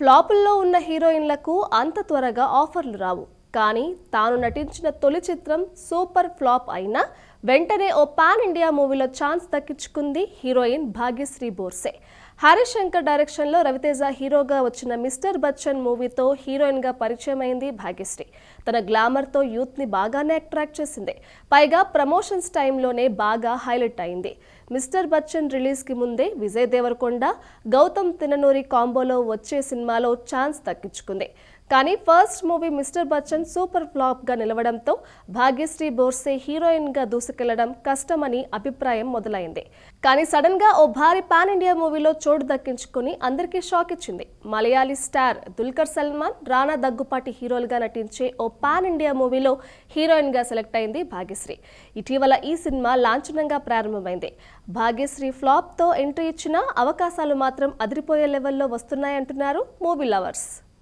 ఫ్లాపుల్లో ఉన్న హీరోయిన్లకు అంత త్వరగా ఆఫర్లు రావు. కానీ తాను నటించిన తొలి చిత్రం సూపర్ ఫ్లాప్ అయినా వెంటనే ఓ పాన్ ఇండియా మూవీలో ఛాన్స్ దక్కించుకుంది హీరోయిన్ భాగ్యశ్రీ బోర్సే. హరీష్ శంకర్ డైరెక్షన్లో రవితేజ హీరోగా వచ్చిన మిస్టర్ బచ్చన్ మూవీతో హీరోయిన్గా పరిచయం అయింది భాగ్యశ్రీ. తన గ్లామర్తో యూత్ని బాగానే అట్రాక్ట్ చేసింది. పైగా ప్రమోషన్స్ టైంలోనే బాగా హైలైట్ అయింది. మిస్టర్ బచ్చన్ రిలీజ్కి ముందే విజయ్ దేవరకొండ గౌతమ్ తిననూరి కాంబోలో వచ్చే సినిమాలో ఛాన్స్ దక్కించుకుంది. కానీ first movie mister Bachchan super ఫ్లాప్గా నిలవడంతో భాగ్యశ్రీ బోర్సే హీరోయిన్గా తీసుకెళ్ళడం కష్టమని అభిప్రాయం మొదలైంది. కానీ సడన్గా ఓ భారీ పాన్ ఇండియా మూవీలో చోటు దక్కించుకుని అందరికీ షాక్ ఇచ్చింది. మలయాళీ స్టార్ దుల్కర్ సల్మాన్ రానా దగ్గుపాటి హీరోలుగా నటించే ఓ పాన్ ఇండియా మూవీలో హీరోయిన్గా సెలెక్ట్ అయింది భాగ్యశ్రీ. ఇటీవల ఈ సినిమా లాంఛనంగా ప్రారంభమైంది. భాగ్యశ్రీ ఫ్లాప్తో ఎంట్రీ ఇచ్చిన అవకాశాలు మాత్రం అదిరిపోయే లెవెల్లో వస్తున్నాయంటున్నారు మూవీ లవర్స్.